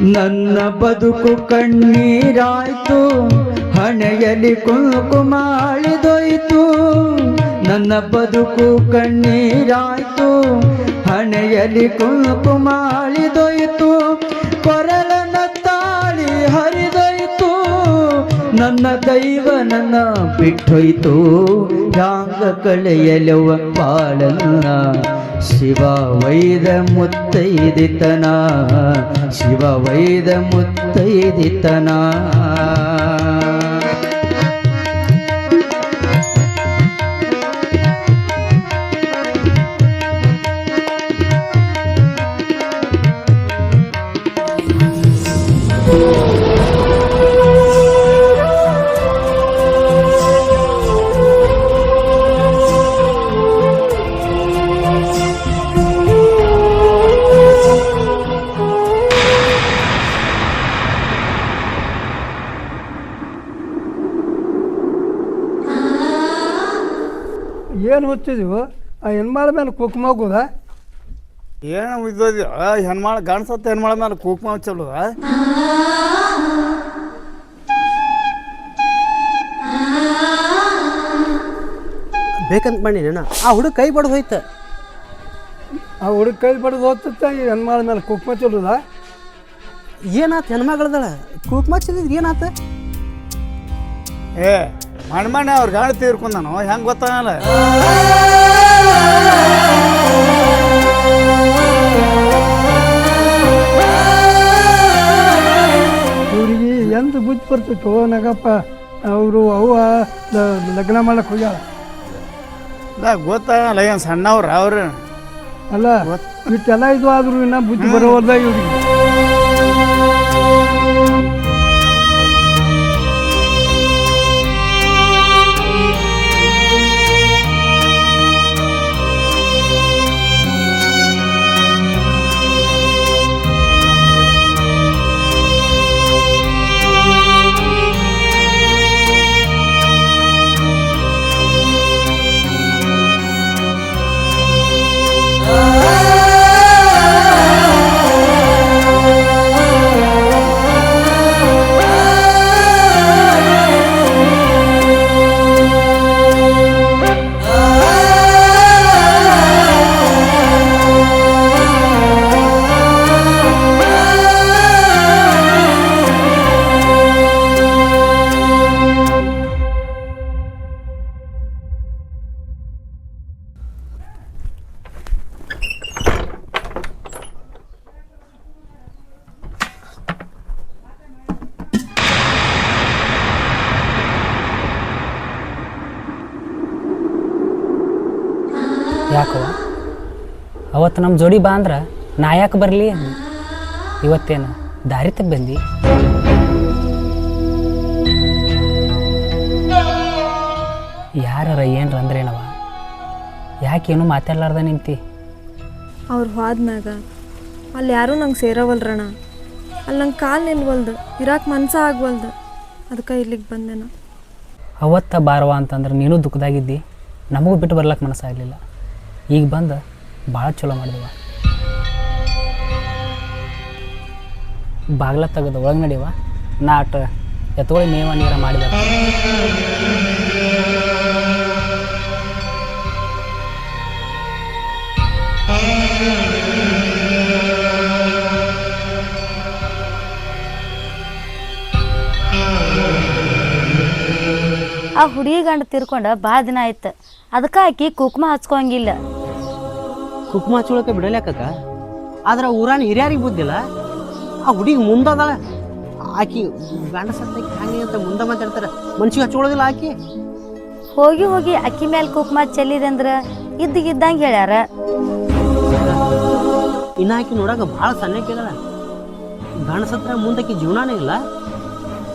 ನನ್ನ ಬದುಕು ಕಣ್ಣೀರಾಯ್ತು, ಹಣೆಯಲ್ಲಿ ಕುಂಕುಮಾಳಿದೊಯ್ತು ನನ್ನ ಬದುಕು ಕಣ್ಣೀರಾಯ್ತು, ಹಣೆಯಲ್ಲಿ ಕುಂಕುಮಾಳಿದೊಯ್ತು ಕೊರಲನ ತಾಳಿ ಹರಿದೊಯ್ತು, ನನ್ನ ದೈವ ನನ್ನ ಬಿಟ್ಟೊಯ್ತು. ಯಾಂಗ ಕಳೆಯಲವ ಬಾಳನ್ನ ಶಿವ ವೈದ ಮುತ್ತೈದಿತನ ಶಿವ ವೈದ ಮುತ್ತೈದಿತನ ಹುಚ್ಚಿದ್ವು ಆ ಹೆಣ್ಮಾಳ ಮೇಲೆ ಕುಕ್ಮ ಹೋಗೋದ ಏನು ಇದ್ದೋದಿ ಹೆಣ್ಮಾಳ ಗಂಡ್ಸತ್ತ ಹೆಣ್ಮಾಳ ಮೇಲೆ ಕುಕ್ಮ ಚಲೋ ಬೇಕಂತ ಮಾಡಿ ನಾನು ಆ ಹುಡುಗ ಕೈ ಬಡ್ದು ಹೋಯ್ತ. ಆ ಹುಡುಗ ಕೈ ಬಡ್ದು ಹೋಗ್ತತ್ತ ಈ ಹೆಣ್ಮಾಳ ಮೇಲೆ ಕುಕ್ಮ ಚಲೋದ? ಏನಾತ ಹೆಣ್ಮಗಳದಳ? ಕುಕ್ಮ ಚಲಿದ್ರೆ ಏನಾತ? ಏ ಮಣ್ ಮಣ್ಣೆ ಅವ್ರು ಗಾಳಿ ತೀರ್ಕೊಂಡನು ಹೆಂಗೆ ಗೊತ್ತಾಗಲ್ಲ. ಇವ್ರಿಗೆ ಎಂತ ಬುದ್ಧಿ ಬರ್ತಿತ್ತು ನಗಪ್ಪ ಅವರು ಅವ್ವ ಲ- ಲಗ್ನ ಮಾಡಕ್ಕೆ ಹೋಗ್ಯಾಳ. ಇಲ್ಲ ಗೊತ್ತಾಗಲ್ಲ ಏನು ಸಣ್ಣವ್ರ ಅವ್ರು. ಅಲ್ಲ ಇಷ್ಟೆಲ್ಲ ಇದು ಆದ್ರೂ ಇನ್ನ ಬುದ್ಧಿ ಬರೋವಲ್ದ ಇವ್ರಿಗೆ? ಯಾಕವ ಅವತ್ತು ನಮ್ಮ ಜೋಡಿ ಬಾ ಅಂದ್ರೆ ನಾ ಯಾಕೆ ಬರಲಿ ಇವತ್ತೇನು ದಾರಿ ಬಂದಿ ಬಂದು? ಯಾರ ಏನ್ರ ಅಂದ್ರೇನವ ಯಾಕೇನು ಮಾತಾಡ್ಲಾರ್ದ ನಿಂತಿ? ಅವ್ರು ಹೋದ್ಮ್ಯಾಗ ಅಲ್ಲಿ ಯಾರೂ ನಂಗೆ ಸೇರವಲ್ರಣ ಅಲ್ಲಿ ನಂಗೆ ಕಾಲು ನಿಲ್ವಲ್ದು ಇರಾಕ್ ಮನ್ಸ ಆಗ್ವಲ್ದು. ಅದಕ್ಕೆ ಇಲ್ಲಿಗೆ ಬಂದೆನ. ಅವತ್ತ ಬಾರವ ಅಂತಂದ್ರೆ ನೀನು ದುಃಖದಾಗಿದ್ದಿ ನಮಗೂ ಬಿಟ್ಟು ಬರ್ಲಕ್ಕೆ ಮನಸ್ಸಾಗಲಿಲ್ಲ. ಈಗ ಬಂದು ಭಾಳ ಚಲೋ ಮಾಡಿದವ. ಬಾಗ್ಲ ತೆಗೆದು ಒಳಗೆ ನಡೆಯವ. ನಾಟ ಎತ್ಕೊಳ್ಳಿ ಮೇವ ನೀರ ಮಾಡಿದ ಆ ಹುಡುಗಿ ಗಂಡ ತೀರ್ಕೊಂಡ ಭಾಳ ದಿನ ಆಯ್ತು. ಅದಕ್ಕೆ ಆಕಿ ಕುಕ್ಮ ಹಚ್ಕೊಂಗಿಲ್ಲ ಕುಕ್ಮ ಹಚ್ಚುಳಕ್ಕೆ ಬಿಡಲ್ಯಾಕಕ್ಕ? ಆದ್ರೆ ಊರಾನ ಹಿರಿಯರಿಗೆ ಬುದ್ದಿಲ್ಲ ಆ ಹುಡುಗಿ ಮುಂದದಾಳ. ಆಕಿ ಗಂಡ ಸತ್ತಕ್ಕೆ ಹಂಗೆ ಅಂತ ಮುಂದೆ ಮಾತಾಡ್ತಾರೆ. ಮನ್ಸಿಗೆ ಹಚ್ಕೊಳ್ಳೋದಿಲ್ಲ ಆಕಿ. ಹೋಗಿ ಹೋಗಿ ಅಕ್ಕಿ ಮೇಲೆ ಕುಕ್ಮ ಚೆಲ್ಲಿದೆ ಅಂದ್ರೆ ಇದ್ದಿಗಿದ್ದಂಗೆ ಹೇಳ್ಯಾರ. ಇನ್ನು ಆಕಿ ನೋಡಾಕ ಭಾಳ ಸಣ್ಣಕ್ಕಿದಾಳ ಗಂಡ ಸತ್ರ ಮುಂದಕ್ಕೆ ಜೀವನಾನೇ ಇಲ್ಲ.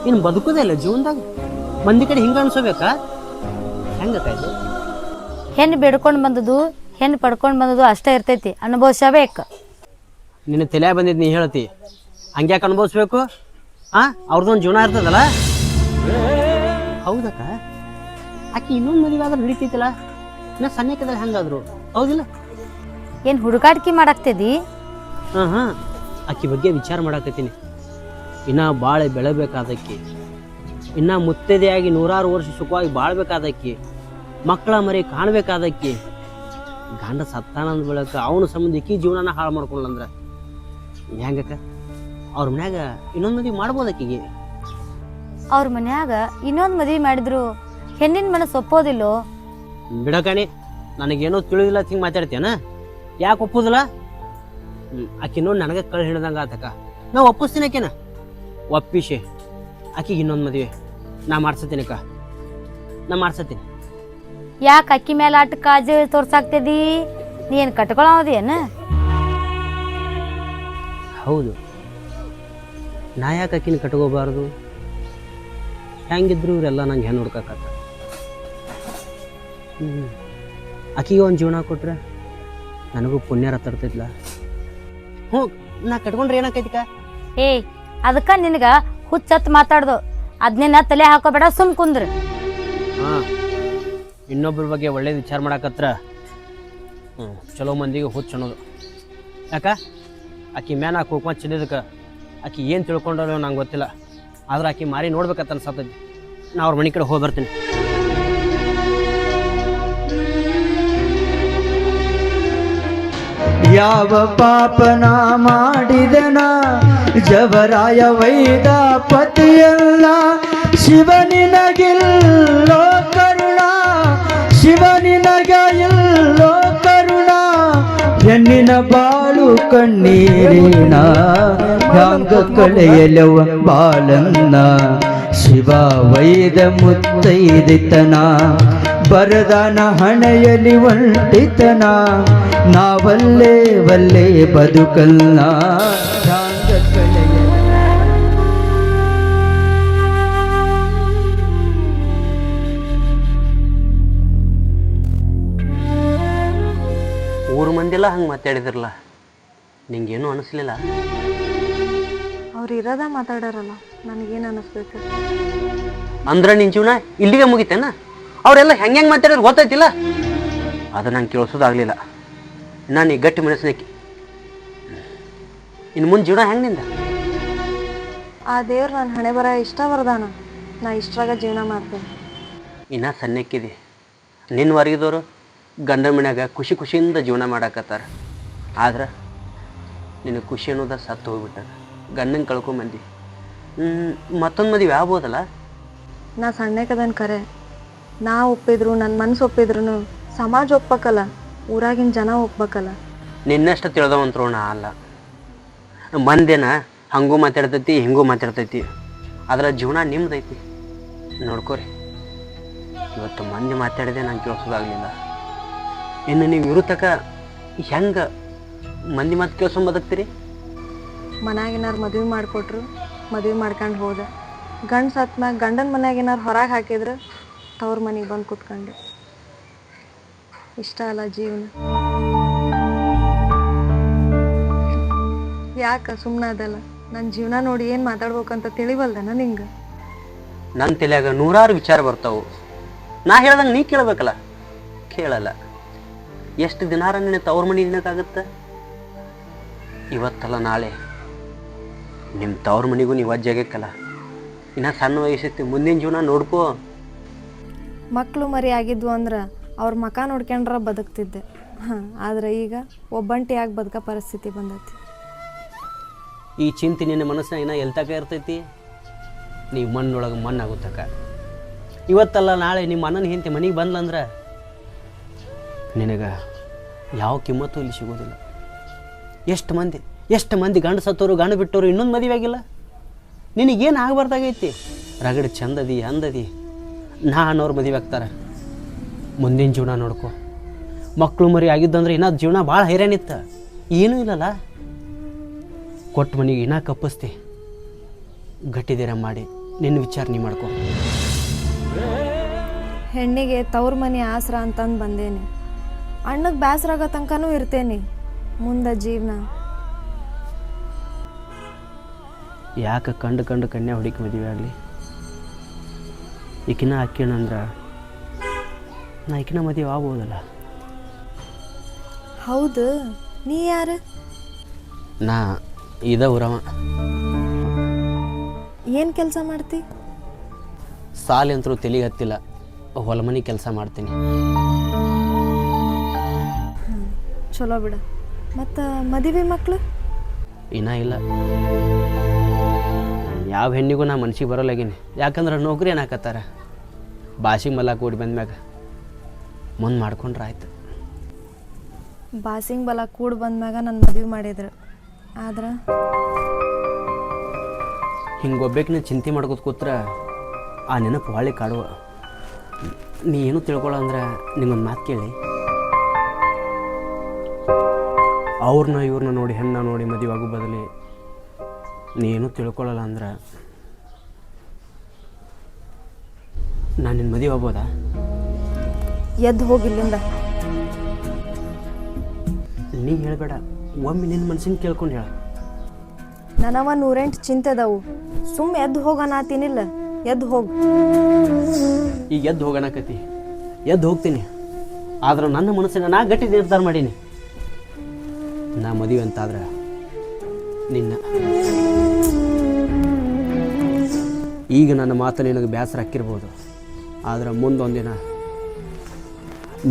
ಇನ್ನು ಬದುಕೋದೇ ಇಲ್ಲ ಜೀವನದಾಗ. ಮಂದಿ ಕಡೆ ಹಿಂಗೆ ಅನ್ಸೋಬೇಕಾ? ಹೆಂಗಕ್ಕ ಇದು? ಹೆಣ್ಣು ಬೇಡ್ಕೊಂಡು ಬಂದದು ಹೆಣ್ಣು ಪಡ್ಕೊಂಡು ಬಂದದ್ದು ಅಷ್ಟೇ ಇರ್ತೈತಿ. ಅನುಭವಿಸಬೇಕು ನಿನ್ನ ತಲೆ ಬಂದಿದ್ದು ನೀ ಹೇಳ್ತಿ. ಹಂಗ್ಯಾಕೆ ಅನುಭವಿಸ್ಬೇಕು? ಆ? ಅವ್ರದ್ದೊಂದು ಜೀವನ ಇರ್ತದಲ್ಲ? ಹೌದಕ್ಕ? ಆಕೆ ಇನ್ನೊಂದು ಮದುವೆ ಆದ್ರೆ ನಡೀತೈತಿಲ್ಲ? ಇನ್ನ ಸಣ್ಣಕ್ಕಿದ್ರೆ ಹೆಂಗಾದ್ರು. ಹೌದಿಲ್ಲ? ಏನು ಹುಡುಗಾಟಿಕೆ ಮಾಡಾಕ್ತಿದಿ ಹಾಂ ಹಾಂ. ಆಕೆ ಬಗ್ಗೆ ವಿಚಾರ ಮಾಡಾಕತ್ತೀನಿ. ಇನ್ನೂ ಭಾಳ ಬೆಳಬೇಕಾದಕ್ಕೆ. ಇನ್ನೂ ಮುತ್ತದೆಯಾಗಿ ನೂರಾರು ವರ್ಷ ಸುಖವಾಗಿ ಬಾಳ್ಬೇಕಾದಕ್ಕೆ. ಮಕ್ಕಳ ಮರಿ ಕಾಣಬೇಕಾದಕ್ಕೆ. ಗಂಡ ಸತ್ತಾನಂದ ಬೆಳಕ ಅವನ ಸಂಬಂಧ ಈಕಿ ಜೀವನನ ಹಾಳು ಮಾಡ್ಕೊಳ್ಳಂದ್ರೆ ಹೆಂಗಕ್ಕ? ಅವ್ರ ಮನ್ಯಾಗ ಇನ್ನೊಂದು ಮದುವೆ ಮಾಡ್ಬೋದು ಆಕಿಗೆ? ಅವ್ರ ಮನ್ಯಾಗ ಇನ್ನೊಂದು ಮದ್ವೆ ಮಾಡಿದ್ರು ಹೆಣ್ಣಿನ ಮನಸ್ಸು ಒಪ್ಪೋದಿಲ್ಲೋ? ಬಿಡಕಣಿ ನನಗೇನೋ ತಿಳಿದಿಲ್ಲ ಹಿಂಗೆ ಮಾತಾಡ್ತೇನ ಯಾಕೆ ಒಪ್ಪುದಿಲ್ಲ? ಆಕಿನೂ ಆಕಿ ನೋಡಿ ನನಗೆ ಕಳ್ ಹಿಡ್ದಂಗೆ ಆತಕ್ಕ ನಾ ಒಪ್ಪಿಸ್ತೀನಿ ಆಕಿನ. ಒಪ್ಪಿಸಿ. ಆಕಿಗೆ ಇನ್ನೊಂದು ಮದುವೆ. ನಾ ಮಾಡ್ಸತ್ತೀನಿ ಅಕ್ಕ ನಾ ಮಾಡ್ಸತ್ತೀನಿ ಯಾಕೆ ಅಕ್ಕಿ ಮೇಲೆ ಆಟ ಕಾಜು ತೋರ್ಸಾಕ್ತದಿ? ನೀ ಏನು ಹೌದು. ನಾ ಯಾಕೆ ಅಕ್ಕಿನ ಕಟ್ಕೋಬಾರ್ದು? ಹೆಂಗಿದ್ರು ಇವರೆಲ್ಲ ನಂಗೆ ಹೆಣ್ಣು ಹುಡ್ಕಕ್ಕ ಹ್ಞೂ ಆಕಿಗೆ ಒಂದು ಜೀವನ ಕೊಟ್ರೆ ನನಗೂ ಪುಣ್ಯ ರತ್ತಡ್ತಿದ್ಲ ಹ್ಞೂ ನಾ ಕಟ್ಕೊಂಡ್ರೆ ಏನಾಕೈತಿಕ ಏಯ್ ಅದಕ್ಕೆ ನಿನಗೆ ಹುಚ್ಚತ್ತು ಮಾತಾಡ್ದು. ಅದನ್ನೆಲ್ಲ ತಲೆ ಹಾಕೋಬೇಡ ಸುಮ್ ಕುಂದ್ರ. ಹಾಂ. ಇನ್ನೊಬ್ಬರ ಬಗ್ಗೆ ಒಳ್ಳೇದು ವಿಚಾರ ಮಾಡಕತ್ರ ಹ್ಞೂ ಚಲೋ ಮಂದಿಗೆ ಹುಚ್ಚು ಅನ್ನೋದು. ಯಾಕ? ಆಕಿ ಮ್ಯಾನ ಕುಕ್ಮ ಚೆಲ್ಲಿದಕ್ಕೆ ಆಕೆ ಏನು ತಿಳ್ಕೊಂಡೋ ನಂಗೆ ಗೊತ್ತಿಲ್ಲ. ಆದ್ರೆ ಆಕೆ ಮಾರಿ ನೋಡ್ಬೇಕಂತ ಅನ್ಸತ್ತೈತಿ ನಾ ಅವ್ರ ಮನೆ ಕಡೆ ಹೋಗಿ ಬರ್ತೀನಿ ಯಾವ ಪಾಪನ ಮಾಡಿದನ? ಜವರಾಯ ವೈದ ಪತಿಯಲ್ಲ ಶಿವನಿನಗಿಲ್ಲೋ ಶಿವನಿನಗ ಇಲ್ಲೋ ಕರುಣ ಹೆಣ್ಣಿನ ಬಾಳು ಕಣ್ಣೀರಿನ ಹ್ಯಾಂಗ ಕಳೆಯಲವ ಬಾಳನ್ನ ಶಿವ ವೈದ ಮುತ್ತೈದಿತನ, ಬರದಾನ ಹಣೆಯಲಿ ಒಂಟಿತನ. ನಾವಲ್ಲೇ, ವಲ್ಲೇ ಬದುಕಲ್ಲ ಊರು ಮಂದಿಲ್ಲ ಹಂಗೆ ಮಾತಾಡಿದ್ರಲ್ಲ. ನಿಂಗೇನು ಅನಿಸ್ಲಿಲ್ಲ? ಅವ್ರು ಇರೋದ ಮಾತಾಡಾರಲ್ಲ ನನಗೇನು ಅನಿಸ್ಬೇಕು? ಅಂದ್ರೆ ನಿನ್ನ ಜೀವನ ಇಲ್ಲಿಗೆ ಮುಗಿತೇನ? ಅವರೆಲ್ಲ ಹೆಂಗೆ ಹೆಂಗೆ ಮಾತಾಡಿದ್ರು ಗೊತ್ತೈತಿಲ್ಲ ಅದು ನಂಗೆ ಕೇಳಿಸೋದಾಗಲಿಲ್ಲ. ನಾನು ಈ ಗಟ್ಟಿ ಮನಸ್ಸಿನಕ್ಕೆ ಇನ್ನು ಮುಂದೆ ಜೀವನ ಹೆಂಗೆ ನಿಂದ? ಆ ದೇವ್ರು ನಾನು ಹಣೆ ಬರ ಇಷ್ಟ ಬರ್ದಾನ. ನಾ ಇಷ್ಟರಾಗ ಜೀವನ ಮಾಡ್ತೀನಿ. ಇನ್ನ ಸಣ್ಣಕ್ಕಿದೆ. ನಿನ್ನ ಹೊರಗಿದವರು ಗಂಡ ಮನ್ಯಾಗ ಖುಷಿ ಖುಷಿಯಿಂದ ಜೀವನ ಮಾಡಾಕತ್ತಾರ. ಆದ್ರೆ ನಿನಗೆ ಖುಷಿ ಅನ್ನೋದ ಸತ್ತು ಹೋಗ್ಬಿಟ್ಟ ಗಂಡನ ಮಂದಿ ಮತ್ತೊಂದು ಮದುವೆ ಆಗ್ಬೋದಲ್ಲ? ನಾ ಸಣ್ಣಕದನ್ ಕರೆ. ನಾ ಒಪ್ಪಿದ್ರು ನನ್ನ ಮನ್ಸು ಒಪ್ಪಿದ್ರು ಸಮಾಜ ಒಪ್ಪಕ್ಕಲ್ಲ ಊರಾಗಿನ ಜನ ಒಪ್ಬೇಕಲ್ಲ. ನಿನ್ನಷ್ಟು ತಿಳಿದವಂತರು ನಾ ಅಲ್ಲ. ಮಂದೇನ ಹಂಗೂ ಮಾತಾಡ್ತೈತಿ ಹಿಂಗೂ ಮಾತಾಡ್ತೈತಿ. ಅದರ ಜೀವನ ನಿಮ್ದೈತಿ. ನೋಡ್ಕೋರಿ. ಇವತ್ತು ಮಂದಿ ಮಾತಾಡಿದೆ ನಾನು ಕೇಳಿಸೋದಾಗಲಿಲ್ಲ ಇನ್ನು ನೀವು ಇರುತ್ತಕ ಹೆಂಗ ಮಂದಿ ಮತ್ತೆ ಕೆಲಸ ಬದುಕ್ತೀರಿ? ಮನ್ಯಾಗಿನಾರು ಮದುವೆ ಮಾಡಿಕೊಟ್ರು ಮದುವೆ ಮಾಡ್ಕೊಂಡು ಹೋದೆ. ಗಂಡ ಸತ್ಮ್ಯಾಗ ಗಂಡನ ಮನ್ಯಾಗಿನಾರು ಹೊರಗೆ ಹಾಕಿದ್ರು ತವ್ರ ಮನೆಗೆ ಬಂದು ಕೂತ್ಕೊಂಡೆ. ಇಷ್ಟ ಅಲ್ಲ ಜೀವನ. ಯಾಕ ಸುಮ್ಮನೆ ಅದಲ್ಲ? ನನ್ನ ಜೀವನ ನೋಡಿ ಏನು ಮಾತಾಡ್ಬೇಕಂತ ತಿಳಿವಲ್ದನ ನಿಂಗೆ? ನನ್ನ ತಲೆಯಾಗ ನೂರಾರು ವಿಚಾರ ಬರ್ತಾವು. ನಾ ಹೇಳ್ದಂಗೆ ನೀ ಕೇಳಬೇಕಲ್ಲ? ಕೇಳಲ್ಲ. ಎಷ್ಟು ದಿನಾರ ನಿನ್ನ ತವ್ರ ಮನೆ ದಿನಕ್ಕಾಗತ್ತೆ ಇವತ್ತಲ್ಲ ನಾಳೆ. ನಿಮ್ಮ ತವ್ರ ಮನೆಗೂ ನೀವು ಅಜ್ಜಾಗಕ್ಕಲ್ಲ ಇನ್ನು ಸಣ್ಣ ವಯಸ್ಸೈತಿ ಮುಂದಿನ ಜೀವನ ನೋಡ್ಕೋ. ಮಕ್ಕಳು ಮರಿ ಆಗಿದ್ವು ಅಂದ್ರೆ ಅವ್ರ ಮಕ ನೋಡ್ಕೊಂಡ್ರ ಬದುಕ್ತಿದ್ದೆ. ಹಾಂ ಆದ್ರೆ ಈಗ ಒಬ್ಬಂಟಿಯಾಗಿ ಬದುಕೋ ಪರಿಸ್ಥಿತಿ ಬಂದೈತಿ. ಈ ಚಿಂತೆ ನಿನ್ನ ಮನಸ್ಸಿನ ಇನ್ನ ಎಲ್ತಕ ಇರ್ತೈತಿ? ನೀವು ಮಣ್ಣೊಳಗೆ ಮಣ್ಣಾಗುತ್ತಕ ಇವತ್ತಲ್ಲ ನಾಳೆ ನಿಮ್ಮ ಅಣ್ಣನ ಹೆಂಡತಿ ಮನೆಗೆ ಬಂದ್ಲಂದ್ರೆ ನಿನಗೆ ಯಾವ ಕಿಮ್ಮತ್ತು ಇಲ್ಲಿ ಸಿಗೋದಿಲ್ಲ. ಎಷ್ಟು ಮಂದಿ ಎಷ್ಟು ಮಂದಿ ಗಂಡು ಸತ್ತೋರು, ಗಂಡು ಬಿಟ್ಟೋರು ಇನ್ನೊಂದು ಮದುವೆ ಆಗಿಲ್ಲ? ನಿನಗೇನು ಆಗಬಾರ್ದಾಗೈತಿ? ರಗಡ್ ಚಂದದಿ, ಅಂದದಿ ನಾ ಅನ್ನೋರು ಮದುವೆ ಆಗ್ತಾರೆ. ಮುಂದಿನ ಜೀವನ ನೋಡ್ಕೊ. ಮಕ್ಕಳು ಮರಿ ಆಗಿದ್ದಂದ್ರೆ ಇನ್ನೂ ಜೀವನ ಭಾಳ ಹೈರಾಣಿತ್ತ ಏನೂ ಇಲ್ಲಲ್ಲ? ಕೊಟ್ಟು ಮನೆಗೆ ಇನ್ನೂ ಕಪ್ಪಿಸ್ತಿ. ಗಟ್ಟಿದೀರ ಮಾಡಿ ನಿನ್ನ ವಿಚಾರ ನೀ ಮಾಡ್ಕೊ. ಹೆಣ್ಣಿಗೆ ತವ್ರ ಮನೆ ಆಸರ ಅಂತಂದು ಬಂದೇನಿ. ಅಣ್ಣಗೆ ಬೇಸರ ಆಗೋ ತನಕನೂ ಇರ್ತೇನೆ ಮುಂದೆ ಜೀವನ. ಯಾಕೆ ಕಂಡು ಕಂಡು ಕಣ್ಣೆ ಹುಡುಕಿ ಮದುವೆ ಆಗಲಿ? ಈಕಿನ ಹಾಕ್ಯಣಂದ್ರೆ ನಾ ಈಕಿನ ಮದುವೆ ಆಗ್ಬೋದಲ್ಲ? ಹೌದು ನೀ ಯಾರು? ನಾ ಇದ ಊರವ ಏನು ಕೆಲಸ ಮಾಡ್ತಿ? ಸಾಲಿ ಅಂತರೂ ತಲೆಗೆ ಹತ್ತಿಲ್ಲ ಹೊಲ ಮನೆ ಕೆಲಸ ಮಾಡ್ತೀನಿ. ಚಲೋ ಬಿಡ. ಮತ್ತು ಮದುವೆ ಮಕ್ಕಳು ಇನ್ನ ಇಲ್ಲ. ಯಾವ ಹೆಣ್ಣಿಗೂ ನಾ ಮನ್ಸಿಗೆ ಬರೋಲಾಗೀನಿ. ಯಾಕಂದ್ರೆ ನೌಕರಿ ಏನಾಕತ್ತಾರ? ಬಾಸಿ ಮಲ್ಲ ಕೂಡಿ ಬಂದ್ಮ್ಯಾಗ. ಮುಂದೆ ಮಾಡ್ಕೊಂಡ್ರೆ ಆಯ್ತು. ಬಾಸಿಂಗ್ ಬಲ ಕೂಡ ಬಂದ್ಮ್ಯಾಗ ನನ್ನ ಮದುವೆ ಮಾಡಿದ್ರು. ಆದ್ರೆ? ಹಿಂಗೆ ಒಬ್ಬೇಕಿನ ಚಿಂತೆ ಮಾಡ್ಕೊತ ಕೂತ್ರ ಆ ನೆನಪು ಹೊಳ್ಳಿ ಕಾಡುವ. ನೀ ಏನು ತಿಳ್ಕೊಳ್ಳೋ ಅಂದ್ರೆ ನಿಮ್ಮೊಂದು ಮಾತು ಕೇಳಿ. ಅವ್ರನ್ನ ಇವ್ರನ್ನ ನೋಡಿ ಹೆಣ್ಣ ನೋಡಿ ಮದುವೆಯಾಗೋ ಆಗೋ ಬದಲಿ ನೀನು ತಿಳ್ಕೊಳ್ಳಲ್ಲ ಅಂದ್ರೆ ನಾನು ನಿನ್ನ ಮದುವೆ ಆಗ್ಬೋದಾ? ಎದ್ದು ಹೋಗಿಲ್ಲಿಂದ ನೀ ಹೇಳಬೇಡ ಒಮ್ಮೆ ನಿನ್ನ ಮನ್ಸಿನ ಕೇಳ್ಕೊಂಡು ಹೇಳ. ನನವ ನೂರೆಂಟು ಚಿಂತೆ ಅದಾವು. ಸುಮ್ಮ ಎದ್ದು ಹೋಗನಾತೀನಿಲ್ಲ ಎದ್ದು ಹೋಗು. ಈಗ ಎದ್ದು ಹೋಗೋಣಕತಿ. ಎದ್ದು ಹೋಗ್ತೀನಿ. ಆದ್ರೆ ನನ್ನ ಮನಸ್ಸಿನ ನಾ ಗಟ್ಟಿ ನಿರ್ಧಾರ ಮಾಡೀನಿ. ನಾ ಮದುವೆ ಅಂತಾದ್ರೆ ನಿನ್ನ. ಈಗ ನನ್ನ ಮಾತು ನಿನಗೆ ಬೇಸರ ಹಾಕಿರ್ಬೋದು. ಆದರೆ ಮುಂದೊಂದಿನ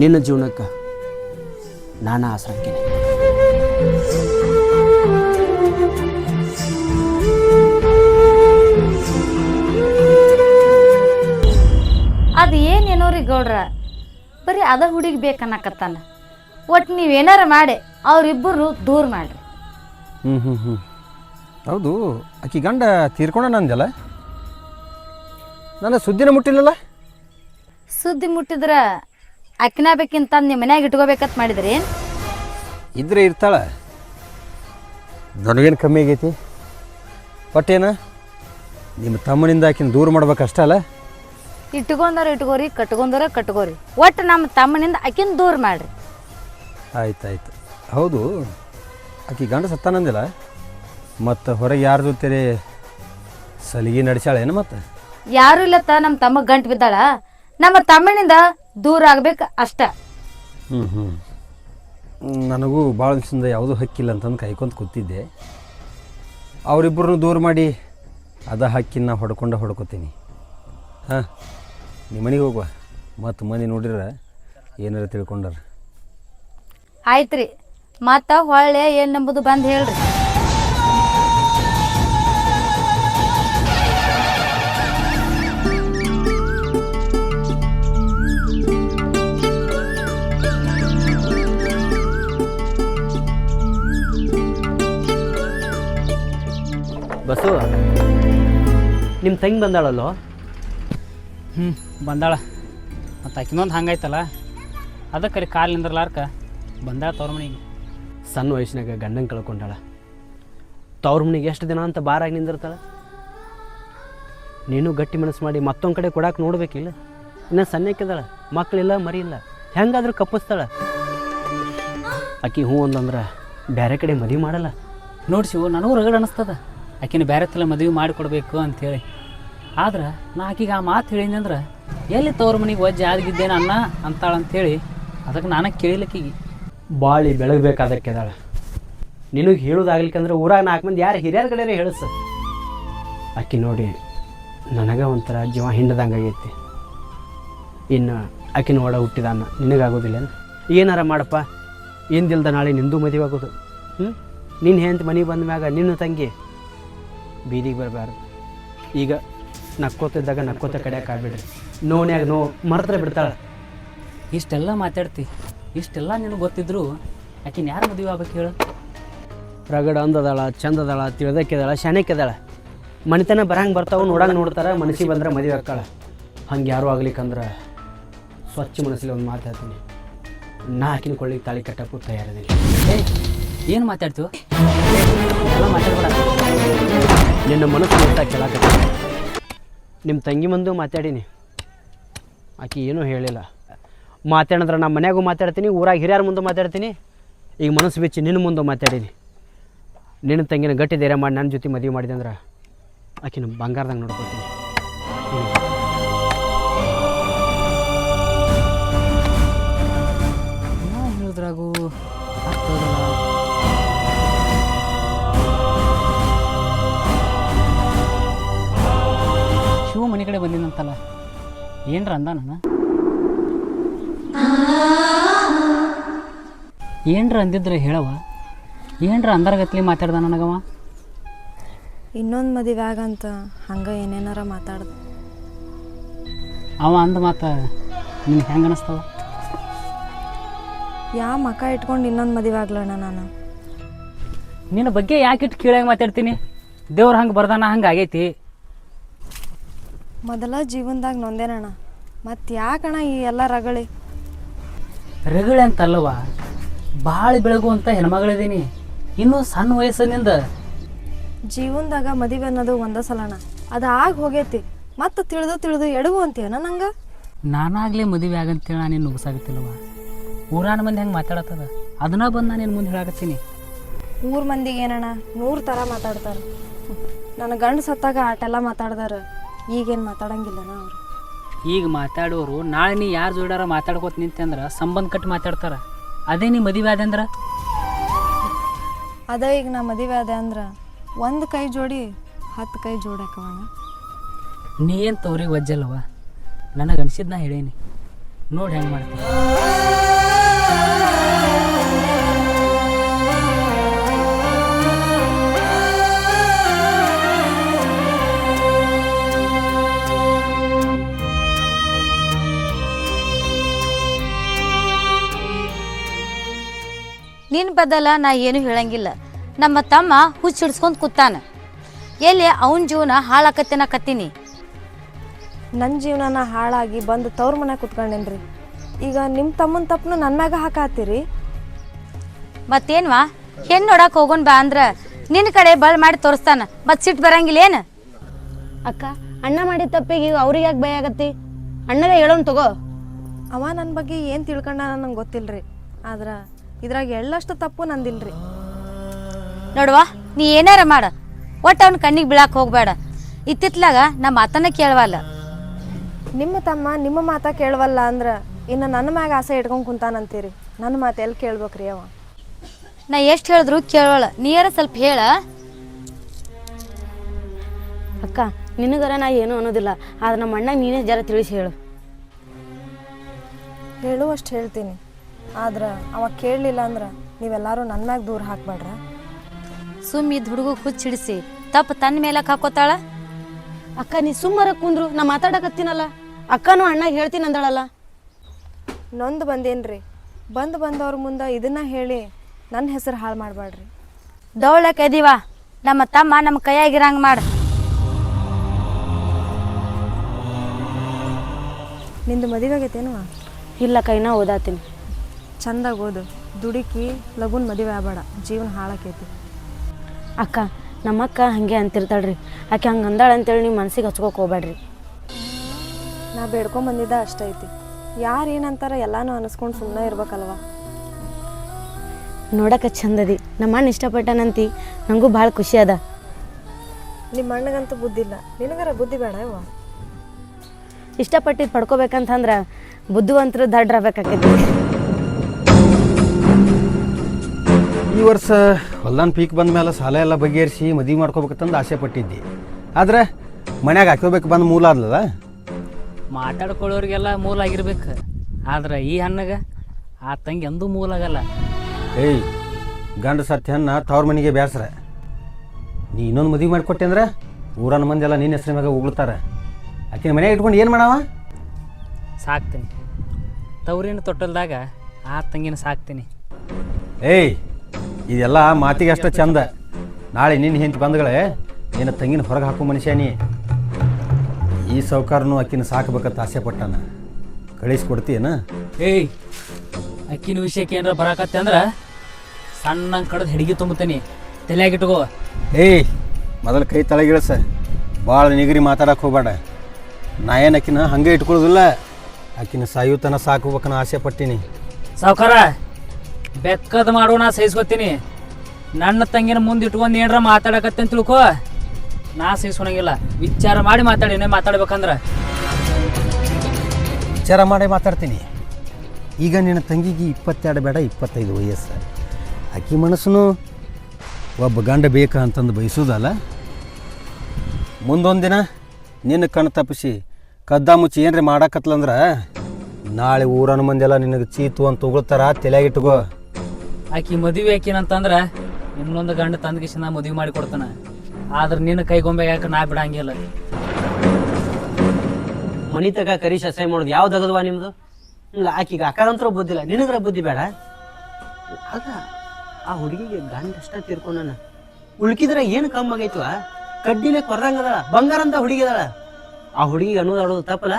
ನಿನ್ನ ಜೀವನಕ್ಕೆ ನಾನು ಆಸರ ಹಾಕಿನಿ ಅದು ಏನೇನೋ ರೀ ಗೌಡ್ರ? ಬರೀ ಅದ ಹುಡುಗಿ ಬೇಕನ್ನಕತ್ತಾನ. ಒಟ್ಟು ನೀವೇನಾರ ಮಾಡಿ ಅವ್ರಿಬ್ಬರು ದೂರ ಮಾಡ್ರಿ. ಹ್ಞೂ ಹ್ಞೂ ಹ್ಞೂ ಹೌದು ಆಕಿ ಗಂಡ ತೀರ್ಕೊಂಡ ಅಂದಲ್ಲ ನನ್ನ ಸುದ್ದಿನ ಮುಟ್ಟಿಲ್ಲಲ್ಲ? ಸುದ್ದಿ ಮುಟ್ಟಿದ್ರ ಅಕ್ಕಿನ ಬೇಕಿಂತ ನಿಮ್ಮ ಮನ್ಯಾಗ ಇಟ್ಕೋಬೇಕಂತ ಮಾಡಿದ್ರಿ ಏನು? ಇದ್ರೆ ಇರ್ತಾಳೆ. ನನಗೇನು ಕಮ್ಮಿ ಆಗೈತಿ? ಒಟ್ಟೇನ ನಿಮ್ಮ ತಮ್ಮನಿಂದ ಆಕಿನ ದೂರ ಮಾಡ್ಬೇಕಷ್ಟ ಅಲ್ಲ? ಇಟ್ಕೊಂಡಾರ ಇಟ್ಕೋರಿ ಕಟ್ಕೊಂಡಾರ ಕಟ್ಕೋರಿ. ಒಟ್ಟು ನಮ್ಮ ತಮ್ಮನಿಂದ ಆಕಿನ ದೂರ ಮಾಡ್ರಿ. ಆಯ್ತು ಆಯ್ತು ಹೌದು ಆಕೆ ಗಂಡ ಸತ್ತಾನಂದಿಲ್ಲ ಮತ್ತು ಹೊರಗೆ ಯಾರ ಜೊತೆ ಸಲಿಗೆ ನಡೆಸಾಳೇನು ಮತ್ತು? ಯಾರು ಇಲ್ಲತ್ತ ನಮ್ಮ ತಮ್ಮ ಗಂಟು ಬಿದ್ದಾಳ? ನಮ್ಮ ತಮ್ಮನಿಂದ ದೂರ ಆಗ್ಬೇಕು ಅಷ್ಟ. ಹ್ಞೂ ಹ್ಞೂ ನನಗೂ ಭಾಳ ದಿವಸದಿಂದ ಯಾವುದೂ ಹಕ್ಕಿಲ್ಲ ಅಂತಂದು ಕಾಯ್ಕೊಂತ ಕೂತಿದ್ದೆ. ಅವರಿಬ್ಬರನ್ನು ದೂರ ಮಾಡಿ ಅದ ಹಕ್ಕಿನ ಹೊಡ್ಕೊಂಡು ಹೊಡ್ಕೊತೀನಿ. ಹಾಂ ನಿಮ್ಮ ಮನೆಗೆ ಹೋಗುವ. ಮತ್ತು ಮಂದಿ ನೋಡಿರ ಏನಾರ ತಿಳ್ಕೊಂಡಾರ. ಆಯ್ತ್ರಿ. ಮತ್ತ ಹೊಳ್ಳೆ ಏನ್ ನಂಬುದು ಬಂದ್ ಹೇಳ್ರಿ. ಬಸ್ಸು ನಿಮ್ಮ ತಂಗಿ ಬಂದಾಳಲ್ಲೋ? ಹ್ಞೂ ಬಂದಾಳ. ಮತ್ತು ಆಕಿನೊಂದು ಹಂಗಾಯ್ತಲ್ಲ? ಅದಕ್ಕೆ ಕಾಲು ನಿಂದ್ರಲಾರ್ಕ. ಬಂದಾಳ ತವ್ರ ಮನೆಗೆ? ಸಣ್ಣ ವಯಸ್ಸಿನಾಗ ಗಂಡನ ಕಳ್ಕೊಂಡಾಳ. ತವ್ರ ಮನೆಗೆ ಎಷ್ಟು ದಿನ ಅಂತ ಬಾರಾಗಿ ನಿಂದಿರ್ತಾಳೆ? ನೀನು ಗಟ್ಟಿ ಮನಸ್ಸು ಮಾಡಿ ಮತ್ತೊಂದು ಕಡೆ ಕೊಡಕ್ಕೆ ನೋಡ್ಬೇಕಿಲ್ಲ? ಇನ್ನು ಸಣ್ಣಕ್ಕಿದಾಳ ಮಕ್ಕಳಿಲ್ಲ ಮರಿ ಇಲ್ಲ ಹೆಂಗಾದ್ರೂ ಕಪ್ಪಿಸ್ತಾಳ? ಆಕಿ ಹ್ಞೂ ಅಂದಂದ್ರೆ ಬೇರೆ ಕಡೆ ಮದುವೆ ಮಾಡಲ್ಲ. ನೋಡ್ಸಿ ಶಿವು ನನಗೂ ರಗಡ್ ಅನಿಸ್ತದ. ಆಕಿನ ಬೇರೆ ತಲೆ ಮದುವೆ ಮಾಡಿಕೊಡ್ಬೇಕು ಅಂಥೇಳಿ ಆದ್ರೆ ನಾ ಆಕಿಗೆ ಆ ಮಾತು ಹೇಳಿದ್ದೆ ಅಂದ್ರೆ ಎಲ್ಲಿ ತವ್ರ ಮನೆಗೆ ಒಜ್ಜೆ ಆದಗಿದ್ದೇನೆ ಅನ್ನ ಅಂತಾಳ ಅಂಥೇಳಿ ಅದಕ್ಕೆ ನಾನು ಕೇಳಿಲಕ್ಕಿಗೆ ಬಾಳಿ ಬೆಳಗ್ಬೇಕಾದಕ್ಕೆದಾಳ. ನಿನಗೆ ಹೇಳೋದಾಗ್ಲಿಕ್ಕಂದ್ರೆ ಊರಾಗ ನಾಲ್ಕು ಮಂದಿ ಯಾರು ಹಿರಿಯರ ಕಡೆ ಹೇಳಿಸ. ಆಕಿ ನೋಡಿ, ನನಗೆ ಒಂಥರ ಜೀವ ಹಿಂಡದಂಗೆ ಆಗೈತಿ. ಇನ್ನು ಆಕಿನ ಒಡ ಹುಟ್ಟಿದಾನ ನಿನಗಾಗೋದಿಲ್ಲ ಏನಾರ ಮಾಡಪ್ಪ? ಇಂದಿಲ್ದ ನಾಳೆ ನಿಂದು ಮದುವೆ ಆಗೋದು ಹ್ಞೂ ನಿನ್ನ ಹೆಂತ ಮನೆಗೆ ಬಂದ ಮ್ಯಾಗ ನಿನ್ನ ತಂಗಿ ಬೀದಿಗೆ ಬರಬಾರ್ದು ಈಗ ನಕ್ಕೋತಿದ್ದಾಗ ನಕ್ಕೋತ ಕಡೆಯಕ್ಕೆ ಆಗ್ಬಿಡ್ರಿ. ನೋನ್ಯಾಗ ನೋ ಮರೆತ್ರ ಬಿಡ್ತಾಳೆ. ಇಷ್ಟೆಲ್ಲ ಮಾತಾಡ್ತಿ. ಇಷ್ಟೆಲ್ಲ ನಿನಗೆ ಗೊತ್ತಿದ್ರು? ಆಕಿನ ಯಾರು ಮದುವೆ ಆಗ್ಬೇಕು ಹೇಳು? ರಗಡ ಅಂದದಾಳ ಚಂದದಾಳ ತಿಳಿದಕ್ಕೆದಾಳ ಶಾಣಕ್ಕೆದಾಳ. ಮನೆತನ ಬರಂಗ್ ಬರ್ತಾವೆ ನೋಡಂಗೆ ನೋಡ್ತಾರೆ ಮನಸ್ಸಿಗೆ ಬಂದ್ರೆ ಮದುವೆ ಹಾಕಾಳ ಹಂಗೆ ಯಾರು ಆಗ್ಲಿಕ್ಕಂದ್ರೆ ಸ್ವಚ್ಛ ಮನಸ್ಸಲ್ಲಿ ಒಂದು ಮಾತು ಹೇಳ್ತೀನಿ. ನಾ ಹಾಕಿನ ಕೊಳ್ಳಿ ತಾಳಿ ಕಟ್ಟಕ್ಕೂ ತಯಾರಿದ್ದೀನಿ ಏ ಏನು ಮಾತಾಡ್ತೀವ ಎಲ್ಲ ಮಾತಾಡ್ಬೇಡ. ನಿನ್ನ ಮನಸ್ಸು ಅಂತ ಕೆಳಕ ನಿಮ್ಮ ತಂಗಿ ಮಂದು ಮಾತಾಡೀನಿ. ಆಕೆ ಏನೂ ಹೇಳಿಲ್ಲ. ಮಾತಾಡಿದ್ರೆ ನಮ್ಮ ಮನ್ಯಾಗೂ ಮಾತಾಡ್ತೀನಿ, ಊರಾಗ ಹಿರಿಯರ ಮುಂದೆ ಮಾತಾಡ್ತೀನಿ. ಈಗ ಮನಸ್ಸು ಬಿಚ್ಚಿ ನಿನ್ನ ಮುಂದೆ ಮಾತಾಡೀನಿ. ನಿನ್ನ ತಂಗಿನ ಗಟ್ಟಿ ಧೈರ್ಯ ಮಾಡಿ ನನ್ನ ಜೊತೆ ಮದುವೆ ಮಾಡಿದೆ ಅಂದ್ರೆ ಆಕಿನ ಬಂಗಾರದಂಗೆ ನೋಡ್ಕೊಳ್ತೀನಿ ಶಿವ ಮನೆ ಕಡೆ ಬಂದಿನಂತಲ್ಲ ಏನ್ರ ಅಂದ ನಾನು ಏನ್ರ ಅಂದಿದ್ರೆ ಹೇಳವ ಏನ್ರ ಅಂದರ್ಗತ್ಲಿ ಮಾತಾಡ್ದ ನನಗವ? ಇನ್ನೊಂದು ಮದುವೆ ಆಗಂತ ಹಂಗೆ ಏನೇನಾರ ಮಾತಾಡ್ದ. ಅವ ಅಂದ ಮಾತ ನಿನ್ಗೆ ಹೆಂಗೆ ಅನಿಸ್ತವ? ಯಾ ಮಕ ಇಟ್ಕೊಂಡು ಇನ್ನೊಂದು ಮದುವೆ ಆಗ್ಲಣ್ಣ ನಾನು. ನಿನ್ನ ಬಗ್ಗೆ ಯಾಕೆ ಇಟ್ಟು ಕೀಳಾಗಿ ಮಾತಾಡ್ತೀನಿ? ದೇವ್ರು ಹಂಗೆ ಬರ್ದಾನ ಹಂಗೆ ಆಗೈತಿ. ಮೊದಲ ಜೀವನದಾಗ ನೊಂದೇನಣ್ಣ ಮತ್ತೆ ಯಾಕಣ್ಣ ಈ ಎಲ್ಲ ರಗಳಿ? ರಗಳೆ ಅಂತಲ್ಲವ ಭಾಳ ಬೆಳಗುವಂಥ ಹೆಣ್ಮಗಳಿದೀನಿ. ಇನ್ನೂ ಸಣ್ಣ ವಯಸ್ಸಿನಿಂದ ಜೀವನದಾಗ ಮದುವೆ ಅನ್ನೋದು ಒಂದ ಸಲನ. ಅದು ಆಗ ಹೋಗೈತಿ. ಮತ್ತೆ ತಿಳಿದು ತಿಳಿದು ಎಡವು ಅಂತೀಯಣ್ಣ ನಂಗೆ? ನಾನಾಗಲೇ ಮದುವೆ ಆಗಂತೇಳಿ ನಾನು ನಿನ್ನ ಉಗಿಸಾಗತ್ತಿಲ್ಲವ ಊರಾನ ಮಂದಿ ಹೆಂಗೆ ಮಾತಾಡತ್ತದ? ಅದನ್ನ ಬಂದು ನಾನು ನಿನ್ನ ಮುಂದೆ ಹೇಳಕತ್ತೀನಿ. ಊರ್ ಮಂದಿಗೆ ಏನಣ್ಣ? ನೂರು ಥರ ಮಾತಾಡ್ತಾರೆ. ನನ್ನ ಗಂಡ ಸತ್ತಾಗ ಆಟೆಲ್ಲ ಮಾತಾಡ್ದಾರ. ಈಗೇನು ಮಾತಾಡಂಗಿಲ್ಲನ ಅವ್ರು? ಈಗ ಮಾತಾಡೋರು ನಾಳೆ ನೀ ಯಾರು ಜೋಡಾರ ಮಾತಾಡ್ಕೋತ ನಿಂತಂದ್ರ ಸಂಬಂಧ ಕಟ್ಟಿ ಮಾತಾಡ್ತಾರ. ಅದೇ ನೀ ಮದುವೆ ಆದಂದ್ರ ಅದ ಈಗ ನಾ ಮದುವೆ ಆದೆ ಅಂದ್ರೆ ಒಂದು ಕೈ ಜೋಡಿ ಹತ್ತು ಕೈ ಜೋಡಾಕವಣ ನೀ ಏನು ತವ್ರಿಗೆ ವಜ್ಜಲ್ವಾ ನನಗೆ ಅನ್ಸಿದ್ ನಾ ಹೇಳೀನಿ. ನೋಡಿ ಹೆಂಗೆ ಮಾಡ್ತೀನಿ ನಿನ್ ಬದಲ ನಾ ಏನು ಹೇಳಂಗಿಲ್ಲ. ನಮ್ಮ ತಮ್ಮ ಹುಚ್ಚ ಹಿಡ್ಸ್ಕೊಂಡು ಕೂತಾನ. ಎಲ್ಲಿ ಅವನ ಜೀವನ ಹಾಳಾಕತ್ತೇನ ಕತ್ತೀನಿ. ನನ್ನ ಜೀವನನ ಹಾಳಾಗಿ ಬಂದು ತವ್ರ ಮನೆ ಕುತ್ಕೊಂಡೇನ್ರಿ? ಈಗ ನಿಮ್ಮ ತಮ್ಮನ ತಪ್ಪನು ನನ್ನ ಮ್ಯಾಗ ಹಾಕಾತೀರಿ? ಮತ್ತೇನ್ವಾ? ಹೆಣ್ಣು ನೋಡಕ್ ಹೋಗೋಣ ಬಾ ಅಂದ್ರ ನಿನ್ನ ಕಡೆ ಬಳ್ ಮಾಡಿ ತೋರಿಸ್ತಾನ. ಮತ್ ಸಿಟ್ಟು ಬರಂಗಿಲ್ಲ ಏನು? ಅಕ್ಕ ಅಣ್ಣ ಮಾಡಿದ ತಪ್ಪಿಗೆ ಈಗ ಅವ್ರಿಗೆ ಯಾಕೆ ಭಯ ಆಗತ್ತಿ? ಅಣ್ಣಗ ಹೇಳೋಣ ತಗೋ. ಅವ ನನ್ನ ಬಗ್ಗೆ ಏನು ತಿಳ್ಕೊಂಡ ನಂಗೆ ಗೊತ್ತಿಲ್ರಿ. ಆದ್ರೆ ಇದ್ರಾಗ ಎಳ್ಳಷ್ಟು ತಪ್ಪು ನಂದಿಲ್ರಿ. ನೋಡುವ ನೀ ಏನಾರ ಮಾಡ. ಒಟ್ಟು ಅವ್ನ ಕಣ್ಣಿಗೆ ಬೀಳಾಕ್ ಹೋಗ್ಬೇಡ. ಇತ್ತಿತ್ಲಾಗ ನಮ್ಮ ಮಾತನ್ನ ಕೇಳವಲ್ಲ. ನಿಮ್ಮ ತಮ್ಮ ನಿಮ್ಮ ಮಾತ ಕೇಳವಲ್ಲ ಅಂದ್ರ ಇನ್ನು ನನ್ನ ಮ್ಯಾಗ ಆಸೆ ಇಟ್ಕೊಂಡು ಕುಂತಾನಂತೀರಿ. ನನ್ನ ಮಾತು ಎಲ್ಲಿ ಕೇಳ್ಬೇಕ್ರಿ ಅವ? ನಾ ಎಷ್ಟು ಹೇಳಿದ್ರು ಕೇಳೋಳ ನೀರ ಸ್ವಲ್ಪ ಹೇಳ. ಅಕ್ಕ ನಿನಗರ ನಾ ಏನು ಅನ್ನೋದಿಲ್ಲ. ಆದ್ರೆ ನಮ್ಮ ಅಣ್ಣ ನೀನೇ ಜರ ತಿಳಿಸಿ ಹೇಳು. ಹೇಳುವಷ್ಟು ಹೇಳ್ತೀನಿ. ಆದ್ರೆ ಅವ ಕೇಳಲಿಲ್ಲ ಅಂದ್ರೆ ನೀವೆಲ್ಲರೂ ನನ್ನ ಮ್ಯಾಗ ದೂರ ಹಾಕ್ಬೇಡ್ರ? ಸುಮ್ ಇದ್ ಹುಡುಗ ಹುಚ್ಚಿಡಿಸಿ. ತಪ್ಪ ತನ್ನ ಮೇಲೆ ಹಾಕೋತಾಳ? ಅಕ್ಕ ನೀ ಸುಮ್ಮರ ಕುಂದ್ರು ನಾ ಮಾತಾಡಕತ್ತೀನಲ್ಲ ಅಕ್ಕನೂ ಅಣ್ಣ ಹೇಳ್ತೀನಿ ಅಂದಳಲ್ಲ. ನೊಂದು ಬಂದೇನ್ರಿ? ಬಂದು ಬಂದವ್ರ ಮುಂದೆ ಇದನ್ನ ಹೇಳಿ ನನ್ನ ಹೆಸರು ಹಾಳು ಮಾಡಬೇಡ್ರಿ ದೌಳಕ್ ಇದೀವ ನಮ್ಮ ತಮ್ಮ ನಮ್ಮ ಕೈಯಾಗಿರಂಗ್ ಮಾಡ. ನಿಂದು ಮದುವೆ ಆಗೈತೇನುವ? ಇಲ್ಲ ಕೈನ ಓದಾತೀನಿ. ಚಂದಾಗ ಓದು. ದುಡುಕಿ ಲಗುನ್ ಮದುವೆ ಆಗಬೇಡ. ಜೀವನ ಹಾಳಾಕೈತಿ. ಅಕ್ಕ ನಮ್ಮಕ್ಕ ಹಂಗೆ ಅಂತಿರ್ತಾಳ್ರಿ. ಆಕೆ ಹಂಗೆ ಅಂದಾಳೆ ಅಂತೇಳಿ ನೀವು ಮನ್ಸಿಗೆ ಹಚ್ಕೋಕೆ ಹೋಗ್ಬೇಡ್ರಿ. ನಾ ಬೇಡ್ಕೊಂಬಂದಿದ್ದ ಅಷ್ಟೈತಿ ಯಾರು ಏನಂತಾರ ಎಲ್ಲಾನು ಅನಿಸ್ಕೊಂಡು ಸುಮ್ಮನೆ ಇರ್ಬೇಕಲ್ವ? ನೋಡಕ್ಕೆ ಚಂದದಿ. ನಮ್ಮ ಅಣ್ಣ ಇಷ್ಟಪಟ್ಟನಂತಿ. ನನಗೂ ಭಾಳ ಖುಷಿ ಅದ. ನಿಮ್ಮ ಅಣ್ಣಗಂತೂ ಬುದ್ಧಿ ಇಲ್ಲ. ನಿನಗರ ಬುದ್ಧಿ ಬೇಡ ಇವ ಇಷ್ಟಪಟ್ಟಿದ್ದು ಪಡ್ಕೋಬೇಕಂತಂದ್ರೆ ಬುದ್ಧಿವಂತರು ದಡ್ರಾಗಬೇಕಾಕೈತಿ ಈ ವರ್ಷ ಹೊಲ್ದಾನ ಪೀಕ್ ಬಂದ ಮೇಲೆ ಸಾಲ ಎಲ್ಲ ಬಗೆಹರಿಸಿ ಮದುವೆ ಮಾಡ್ಕೋಬೇಕಂತಂದು ಆಸೆ ಪಟ್ಟಿದ್ದಿ. ಆದ್ರೆ ಮನ್ಯಾಗ ಹಾಕೋಬೇಕು ಬಂದು ಮೂಲ ಆದ್ಲದ ಮಾತಾಡ್ಕೊಳ್ಳೋರಿಗೆಲ್ಲ ಮೂಲ ಆಗಿರ್ಬೇಕು. ಆದ್ರೆ ಈ ಹಣ್ಣಗೆ ಆ ತಂಗಿ ಎಂದೂ ಮೂಲ ಆಗಲ್ಲ. ಏಯ್ ಗಂಡ ಸತ್ಯ ಹಣ್ಣ ತವ್ರ ಮನೆಗೆ ಬೇಸರ ನೀ ಇನ್ನೊಂದು ಮದುವೆ ಮಾಡಿಕೊಟ್ಟೆ ಅಂದ್ರೆ ಊರನ್ನ ಮಂದಿ ಎಲ್ಲ ನಿನ್ನ ಹೆಸರು ಮ್ಯಾಗ ಉಗುಳ್ತಾರೆ. ಆಕಿನ ಮನ್ಯಾಗ ಇಟ್ಕೊಂಡು ಏನು ಮಾಡವ? ಸಾಕ್ತೀನಿ. ತವ್ರಿನ ತೊಟ್ಟಲ್ದಾಗ ಆ ತಂಗಿನ ಸಾಕ್ತೀನಿ. ಏಯ್ ಇದೆಲ್ಲ ಮಾತಿಗೆ ಅಷ್ಟ ಚಂದ. ನಾಳೆ ನಿನ್ನ ಹೆಂಚು ಬಂದಗಳೇ ನಿನ್ನ ತಂಗಿನ ಹೊರಗೆ ಹಾಕೋ ಮನುಷ್ಯ ನೀ. ಈ ಸೌಕಾರನು ಅಕ್ಕಿನ ಸಾಕಬೇಕಂತ ಆಸೆ ಪಟ್ಟಾನ. ಕಳಿಸ್ಕೊಡ್ತೀಯನ? ಏಯ್ ಅಕ್ಕಿನ ವಿಷಯಕ್ಕೆ ಏನಾರ ಬರಾಕತ್ತೆ ಅಂದ್ರೆ ಸಣ್ಣ ಕಡದ ಹಿಡಿಗೆ ತುಂಬುತ್ತೀನಿ. ತಲೆಯಾಗಿಟ್ಕೋ ಏಯ್ ಮೊದಲು ಕೈ ತಲೆಗಿಳಸ ಭಾಳ ನಿಗರಿ ಮಾತಾಡಕ್ಕೆ ಹೋಗ್ಬೇಡ. ನಾ ಏನು ಅಕ್ಕಿನ ಹಂಗೆ ಇಟ್ಕೊಳ್ಳೋದಿಲ್ಲ. ಆಕಿನ ಸಾಯುತನ ಸಾಕಬೇಕನ್ನ ಆಸೆ ಪಟ್ಟಿನಿ. ಸಾವ್ಕಾರ ಬೆಕ್ಕದ ಮಾಡೋಣ ಸಹಿಸ್ಕೊತೀನಿ ನನ್ನ ತಂಗಿನ ಮುಂದೆ ಇಟ್ಕೊಂಡು ಏನರ ಮಾತಾಡಕತ್ತೆ ಅಂತ ತಿಳ್ಕೊ. ನಾ ಸಹಿಸ್ಕೊಳಂಗಿಲ್ಲ ವಿಚಾರ ಮಾಡಿ ಮಾತಾಡಿ ನೀವು ಮಾತಾಡ್ಬೇಕಂದ್ರೆ. ವಿಚಾರ ಮಾಡಿ ಮಾತಾಡ್ತೀನಿ. ಈಗ ನಿನ್ನ ತಂಗಿಗೆ ಇಪ್ಪತ್ತೆರಡು ಬೇಡ, ಇಪ್ಪತ್ತೈದು ವಯಸ್ಸು. ಆಕಿ ಮನಸ್ಸು ಒಬ್ಬ ಗಂಡ ಬೇಕಾ ಅಂತಂದು ಬಯಸೋದಲ್ಲ. ಮುಂದೊಂದು ದಿನ ನಿನ್ನ ಕಣ್ಣು ತಪ್ಪಿಸಿ ಕದ್ದ ಮುಚ್ಚಿ ಏನ್ರಿ ಮಾಡಾಕತ್ಲಂದ್ರ, ನಾಳೆ ಊರನ ಮಂದೆಲ್ಲ ನಿನಗೆ ಚೀತು ಅಂತ ಉಗುಳ್ತಾರ ತಲೆಯಾಗಿಟ್ಕೋ ಆಕಿ ಮದುವೆ ಆಕಿನಂತಂದ್ರೆ ಇನ್ನೊಂದು ಗಂಡ ತಂದ್ಗಿಸಿ ನಾ ಮದುವೆ ಮಾಡಿ ಕೊಡ್ತಾನೆ. ಆದ್ರೆ ನಿನ್ನ ಕೈಗೊಂಬೆ ಯಾಕೆ ನಾ ಬಿಡಂಗಿಲ್ಲ. ಮನಿ ತಗ ಕರೀಶ್ ಅಸಹ್ಯ ಮಾಡೋದು ಯಾವ ಅಗದವಾ ನಿಮ್ದು? ಇಲ್ಲ ಆಕಿಗೆ ಅಕ್ಕಗಂತ್ರ ಬುದ್ಧಿಲ್ಲ ನಿನಗ್ರ ಬುದ್ಧಿ ಬೇಡ? ಅದ ಆ ಹುಡುಗಿಗೆ ಗಂಡ ಅಷ್ಟ ತೀರ್ಕೊಂಡನ. ಉಳ್ಕಿದ್ರೆ ಏನು ಕಮ್ಮಿ ಆಗೈತವ? ಕಡ್ಡಿನ ಕೊರ್ದಂಗದ ಬಂಗಾರ ಅಂತ ಹುಡುಗಿದಳ ಆ ಹುಡುಗಿಗೆ ಅನ್ನೋದು ಆಡೋದು ತಪ್ಪಲ್ಲ?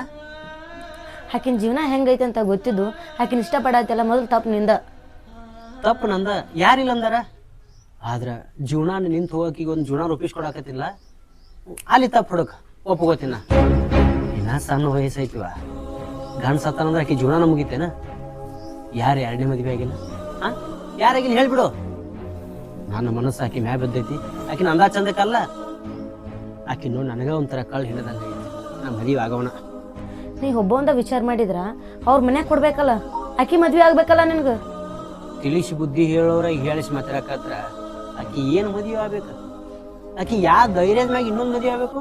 ಆಕಿನ ಜೀವನ ಹೆಂಗೈತೆ ಅಂತ ಗೊತ್ತಿದ್ದು ಆಕಿನ ಇಷ್ಟಪಡತ್ತಲ್ಲ ಮೊದಲು ತಪ್ಪು ನಿಂದ. ತಪ್ಪು ನಂದ. ಯಾರಿಲ್ಲ ಅಂದಾರ ಆದ್ರ ಜೀವನ ನಿಂತು ಹೋಗಕ್ಕಿಗೆ ಒಂದು ಜೀವನ ರೂಪಿಸ್ಕೊಡಕತ್ತಿಲ್ಲ ಅಲ್ಲಿ ತಪ್ಪು ಹುಡುಕ, ಒಪ್ಕೋತೀನ. ಇನ್ನ ಸಣ್ಣ ವಯಸ್ಸೈತಿವ. ಗಂಡ ಸತ್ತಾನಂದ್ರೆ ಆಕಿ ಜೀವನ ಮುಗಿತೇನ? ಯಾರು ಎರಡನೇ ಮದುವೆ ಆಗಿಲ್ಲ? ಆ? ಯಾರಾಗಿಲ್ಲ ಹೇಳ್ಬಿಡು. ನನ್ನ ಮನಸ್ಸು ಆಕಿ ಮ್ಯಾ ಬಿದ್ದೈತಿ. ಆಕೆ ನಂದ ಚಂದಕ್ಕಲ್ಲ. ಆಕಿ ನೋಡಿ ನನಗ ಒಂಥರ ಕಳ್ಳು ಹಿಡದಲ್ಲ ನಾ ಮದುವೆ ಆಗೋಣ ನೀ ಒಬ್ಬ ವಿಚಾರ ಮಾಡಿದ್ರ, ಅವ್ರ ಮನ್ಯಾಗ ಕೊಡ್ಬೇಕಲ್ಲ? ಆಕಿ ಮದ್ವೆ ಆಗ್ಬೇಕಲ್ಲ ನಿನಗೆ? ತಿಳಿಸಿ ಬುದ್ಧಿ ಹೇಳೋರ ಹೇಳಿಸಿ ಮಾತಾಡಕತ್ರ. ಆಕಿ ಏನು ಮದುವೆ ಆಗ್ಬೇಕು? ಆಕಿ ಯಾ ಧೈರ್ಯದ ಮ್ಯಾಗ ಇನ್ನೊಂದು ಮದುವೆ ಆಗ್ಬೇಕು?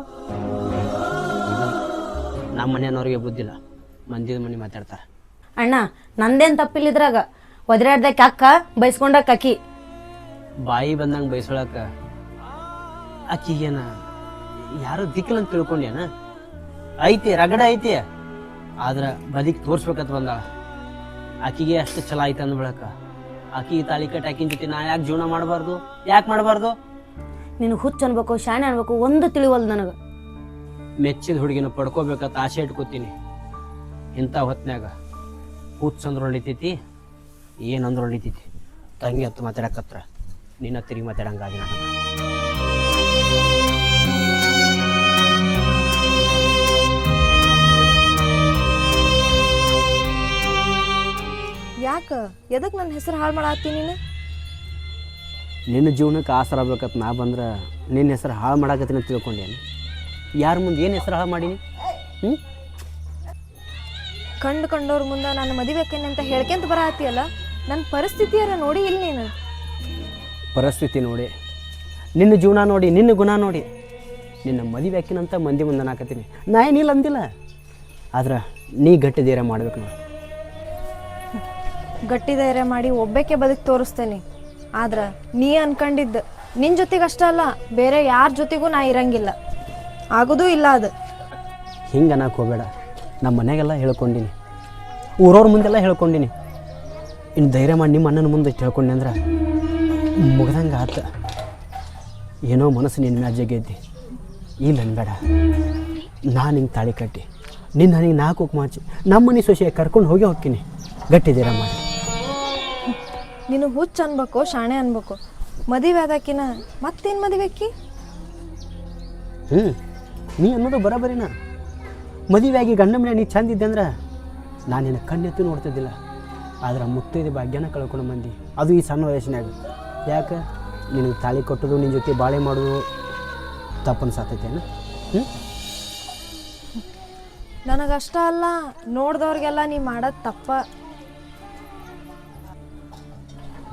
ನಮ್ಮ ಮನೆಯವ್ರಿಗೆ ಬುದ್ಧಿಲ್ಲ ಮಂದಿದ ಮನೆ ಮಾತಾಡ್ತಾರ. ಅಣ್ಣ ನಂದೇನ್ ತಪ್ಪಿಲ್ಲಿದ್ರಾಗ ಒದರಾಡ್ದಕ್ಕೆ ಅಕ್ಕ ಬೈಸ್ಕೊಂಡಕ್ಕ ಕಕ್ಕಿ ಬಾಯಿ ಬಂದಂಗೆ ಬಯಸೊಳಕ ಆಕಿಗೇನ ಯಾರು ದಿಕ್ಕಲ್ ಅಂತ ತಿಳ್ಕೊಂಡೇನ ಐತಿ ರಗಡ ಐತಿ. ಆದ್ರ ಬದಿಕ್ ತೋರ್ಸ್ಬೇಕಂತ ಬಂದಾಳ. ಆಕಿಗೆ ಅಷ್ಟು ಚಲೋ ಐತೆ ಅಂದ್ಬಿಳಕ. ತಾಳಿ ಕಟ್ಟಿ ಆಕಿನ ಜೊತೆ ನಾ ಯಾಕೆ ಜೀವನ ಮಾಡಬಾರ್ದು? ಯಾಕೆ ಮಾಡಬಾರ್ದು? ನಿನಗೆ ಹುಚ್ಚ ಅನ್ಬೇಕು ಶಾಣೆ ಅನ್ಬೇಕು ಒಂದು ತಿಳಿವಲ್ದು ನನಗೆ. ಮೆಚ್ಚಿದ ಹುಡುಗಿನ ಪಡ್ಕೋಬೇಕಂತ ಆಸೆ ಇಟ್ಕೋತೀನಿ. ಇಂಥ ಹೊತ್ನ್ಯಾಗ ಹುಚ್ಚಂದ್ರ ಹೊಳಿತೈತಿ ಏನಂದ್ರೆ ಹೊಳಿತೈತಿ ತಂಗಿ ಹತ್ತು ಮಾತಾಡಕತ್ರ ನಿನ್ನ ತಿರುಗಿ ಮಾತಾಡಂಗಾಗಿ ನನಗೆ ಯಾಕ? ಎದಕ್ಕೆ ನನ್ನ ಹೆಸರು ಹಾಳು ಮಾಡಾತಿ ನೀನು? ನಿನ್ನ ಜೀವನಕ್ಕೆ ಆಸರ ಆಗ್ಬೇಕಂತ ನಾ ಬಂದ್ರೆ ನಿನ್ನ ಹೆಸರು ಹಾಳು ಮಾಡಾಕತ್ತೀನಿ ಅಂತ ತಿಳ್ಕೊಂಡೇನು ಯಾರ ಮುಂದೆ ಏನು ಹೆಸರು ಹಾಳು ಮಾಡೀನಿ? ಹ್ಞೂ ಕಂಡು ಕಂಡವ್ರ ಮುಂದೆ ನಾನು ಮದಿಬೇಕೇನೆ ಅಂತ ಹೇಳ್ಕೊಂತ ಬರತ್ತೀಯಲ್ಲ? ನನ್ನ ಪರಿಸ್ಥಿತಿಯಾರ ನೋಡಿ ಇಲ್ಲಿ ನೀನು. ಪರಿಸ್ಥಿತಿ ನೋಡಿ. ನಿನ್ನ ಜೀವನ ನೋಡಿ ನಿನ್ನ ಗುಣ ನೋಡಿ. ನಿನ್ನ ಮದುವೆ ಹಾಕಿನಂತ ಮಂದಿ ಮುಂದೆ ನಾಕತ್ತೀನಿ ನಾ ಏನಿಲ್ಲ ಅಂದಿಲ್ಲ. ಆದ್ರೆ ನೀ ಗಟ್ಟಿ ಧೈರ್ಯ ಮಾಡ್ಬೇಕು ನೋಡಿ. ಗಟ್ಟಿ ಧೈರ್ಯ ಮಾಡಿ ಒಬ್ಬಕ್ಕೆ ಬದುಕಿ ತೋರಿಸ್ತೇನೆ. ಆದ್ರೆ ನೀ ಅನ್ಕೊಂಡಿದ್ದ ನಿನ್ನ ಜೊತೆಗೆ ಅಷ್ಟ ಅಲ್ಲ, ಬೇರೆ ಯಾರ ಜೊತೆಗೂ ನಾ ಇರಂಗಿಲ್ಲ. ಆಗೋದೂ ಇಲ್ಲ ಅದು. ಹಿಂಗೆ ಅನ್ನಕ್ಕೆ ಹೋಗಬೇಡ. ನಮ್ಮ ಮನೆಗೆಲ್ಲ ಹೇಳ್ಕೊಂಡಿನಿ. ಊರವ್ರ ಮುಂದೆಲ್ಲ ಹೇಳ್ಕೊಂಡಿನಿ. ಇನ್ನು ಧೈರ್ಯ ಮಾಡಿ ನಿಮ್ಮ ಅಣ್ಣನ ಮುಂದೆ ಹೇಳ್ಕೊಂಡೆ ಅಂದ್ರೆ ಮುಗ್ದಂಗೆ ಆತ. ಏನೋ ಮನಸ್ಸು ನಿನ್ನ ಮ್ಯಾಜ್ ಐತಿ. ಇಲ್ಲ ಅನ್ಬೇಡ. ನಾನು ಹಿಂಗೆ ತಾಳಿ ಕಟ್ಟಿ. ನಿನ್ನ ನನಗೆ ನಾಲ್ಕು ಮಾಚಿ ನಮ್ಮ ಮನೆ ಕರ್ಕೊಂಡು ಹೋಗಿ ಹೋಗ್ತೀನಿ. ಧೈರ್ಯ ಮಾಡಿ. ನೀನು ಹುಚ್ಚ ಅನ್ಬೇಕು ಶಾಣೆ ಅನ್ಬೇಕು. ಮದುವೆ ಆದಾಕಿನ ಮತ್ತೇನು ಮದುವೆಕ್ಕಿ ಹ್ಞೂ ನೀ ಅನ್ನೋದು ಬರೋಬರಿನ? ಮದುವೆಯಾಗಿ ಗಂಡ ಮನೆ ನೀ ಚಂದ ಇದ್ದೆ ಅಂದ್ರೆ ನಾನು ನಿನ್ನ ಕಣ್ಣೆತ್ತು ನೋಡ್ತಿದ್ದಿಲ್ಲ. ಆದ್ರೆ ಮುತ್ತೈದೆ ಭಾಗ್ಯನ ಕಳ್ಕೊಂಡು ಮಂದಿ ಅದು ಈ ಸಣ್ಣ ವಯಸ್ಸಿನಾಗ ಯಾಕೆ? ನಿನಗೆ ತಾಳಿ ಕೊಟ್ಟದು ನಿನ್ನ ಜೊತೆ ಬಾಳೆ ಮಾಡೋದು ತಪ್ಪನ್ನು ಸಾತೈತೇನ ಹ್ಞೂ ನನಗಷ್ಟ ಅಲ್ಲ ನೋಡ್ದವ್ರಿಗೆಲ್ಲ ನೀ ಮಾಡೋದು ತಪ್ಪ.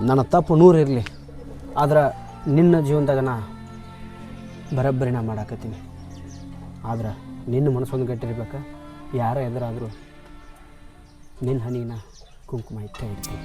ನನ್ನ ತಪ್ಪು ನೂರು ಇರಲಿ, ಆದ್ರೆ ನಿನ್ನ ಜೀವನದಾಗ ನಾ ಬರೋಬ್ಬರಿ ನಾ ಮಾಡಾಕತ್ತೀನಿ. ಆದ್ರೆ ನಿನ್ನ ಮನಸ್ಸೊಂದು ಗಟ್ಟಿರ್ಬೇಕು ಯಾರ ಎದುರಾದರೂ ನಿನ್ನ ಹನಿನ ಕುಂಕುಮ ಇಟ್ಟೇ ಇರ್ತೀನಿ